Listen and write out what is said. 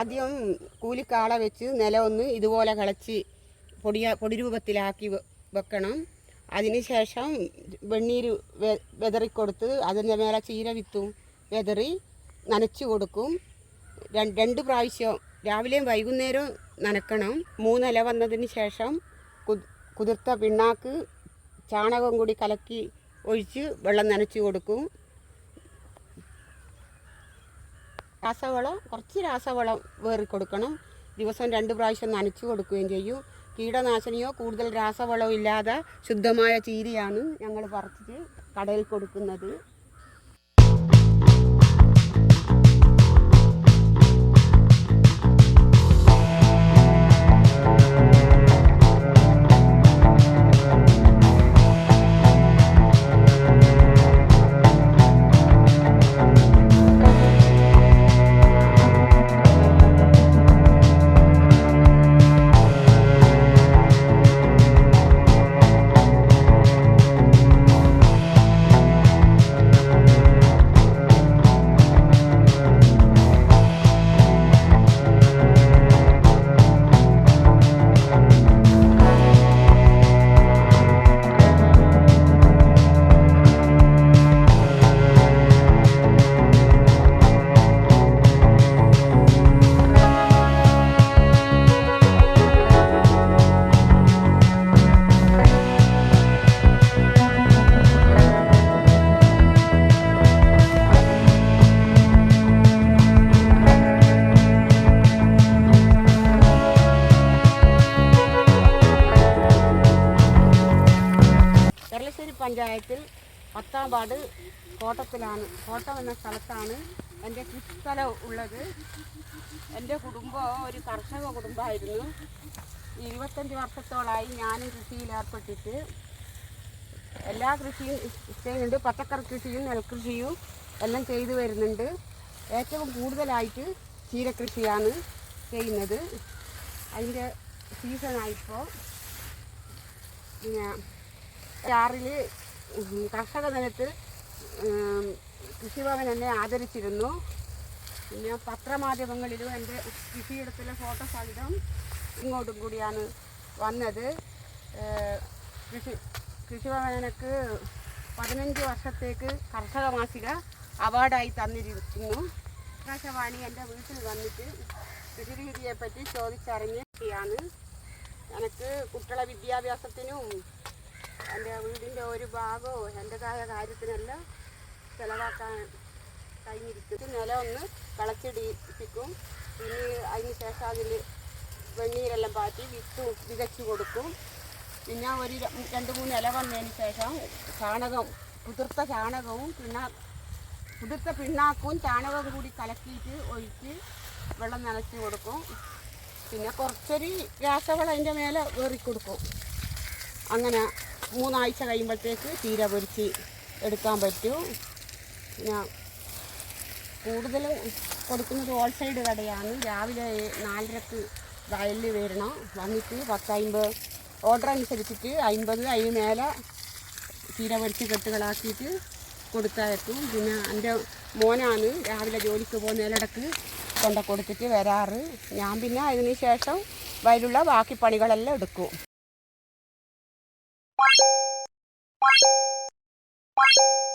ആദ്യം കൂലിക്കാള വെച്ച് നില ഒന്ന് ഇതുപോലെ കളച്ച് പൊടിയ പൊടി രൂപത്തിലാക്കി വെക്കണം. അതിനുശേഷം വെണ്ണീര് വെതറിക്കൊടുത്ത് അതിന്റെ മേലെ ചീര വിത്തും വെതറി നനച്ചു കൊടുക്കും. രണ്ട് പ്രാവശ്യം രാവിലെയും വൈകുന്നേരവും നനക്കണം. മൂന്നില വന്നതിന് ശേഷം കുതിർത്ത പിണ്ണാക്ക് ചാണകം കൂടി കലക്കി ഒഴിച്ച് വെള്ളം നനച്ചു കൊടുക്കും. രാസവളം കുറച്ച് രാസവളം വേറി കൊടുക്കണം. ദിവസം രണ്ട് പ്രാവശ്യം നനച്ചു കൊടുക്കുകയും ചെയ്യും. കീടനാശിനിയോ കൂടുതൽ രാസവളമോ ഇല്ലാതെ ശുദ്ധമായ ചീരയാണ് ഞങ്ങൾ പറിച്ചിട്ട് കടയിൽ കൊടുക്കുന്നത്. പഞ്ചായത്തിൽ പത്താം വാർഡ് കോട്ടത്തിലാണ്. കോട്ടം എന്ന സ്ഥലത്താണ് എന്റെ കൃഷിസ്ഥലം ഉള്ളത്. എന്റെ കുടുംബം ഒരു കർഷക കുടുംബമായിരുന്നു. ഇരുപത്തഞ്ച് വർഷത്തോളമായി ഞാനും കൃഷിയിൽ ഏർപ്പെട്ടിട്ട് എല്ലാ കൃഷിയും ചെയ്യുന്നുണ്ട്. പച്ചക്കറി കൃഷിയും നെൽകൃഷിയും എല്ലാം ചെയ്തു വരുന്നുണ്ട്. ഏറ്റവും കൂടുതലായിട്ട് ചീരകൃഷിയാണ് ചെയ്യുന്നത്. അതിന്റെ സീസണായിപ്പോൾ പിന്നെ ആറിൽ കർഷക ദിനത്തിൽ കൃഷിഭവൻ എന്നെ ആദരിച്ചിരുന്നു. പിന്നെ പത്രമാധ്യമങ്ങളിലും എന്റെ കൃഷിയിടത്തിലെ ഫോട്ടോ സഹിതം ഇങ്ങോട്ടും കൂടിയാണ് വന്നത്. കൃഷി കൃഷിഭവനക്ക് പതിനഞ്ച് വർഷത്തേക്ക് കർഷക മാസിക അവാർഡായി തന്നിരിക്കുന്നു. ആകാശവാണി എന്റെ വീട്ടിൽ വന്നിട്ട് കൃഷിരീതിയെ പറ്റി ചോദിച്ചറിഞ്ഞാണ് എനിക്ക് കുട്ടികളെ വിദ്യാഭ്യാസത്തിനും എന്റെ വീടിന്റെ ഒരു ഭാഗവും എന്റെതായ കാര്യത്തിനെല്ലാം ചിലവാക്കാൻ കഴിഞ്ഞിരിക്കും. നില ഒന്ന് കളച്ചിടിപ്പിക്കും. ഇനി അതിന് ശേഷം അതിൽ വെണ്ണീരെല്ലാം പാറ്റി വിത്ത് വിതച്ച് കൊടുക്കും. പിന്നെ ഒരു രണ്ട് മൂന്ന് ഇല വന്നതിന് ശേഷം ചാണകം കുതിർത്ത ചാണകവും പിന്നെ കുതിർത്ത പിണ്ണാക്കും ചാണകവും കൂടി കലക്കിയിട്ട് ഒഴിച്ച് വെള്ളം നനച്ച് കൊടുക്കും. പിന്നെ കുറച്ചൊരു രാസവളം അതിന്റെ മേലെ വേറി കൊടുക്കും അങ്ങനെ മൂന്നാഴ്ച കഴിയുമ്പോഴത്തേക്ക് ചീര പൊരിച്ച് എടുക്കാൻ പറ്റും. പിന്നെ കൂടുതലും കൊടുക്കുന്നത് ഹോൾസൈഡ് കടയാണ്. രാവിലെ നാലരക്ക് വയലിൽ വരണം. വന്നിട്ട് പത്ത് അമ്പത് ഓർഡർ അനുസരിച്ചിട്ട് അമ്പത് അതിന് മേലെ ചീര പൊരിച്ച് കെട്ടുകളാക്കിയിട്ട് കൊടുത്തയക്കും പിന്നെ എന്റെ മോനാണ് രാവിലെ ജോലിക്ക് പോകുന്നതിലിടക്ക് കൊണ്ട കൊടുത്തിട്ട് വരാറ്. ഞാൻ പിന്നെ അതിന് ശേഷം വയലുള്ള ബാക്കി പണികളെല്ലാം എടുക്കും. Thank you.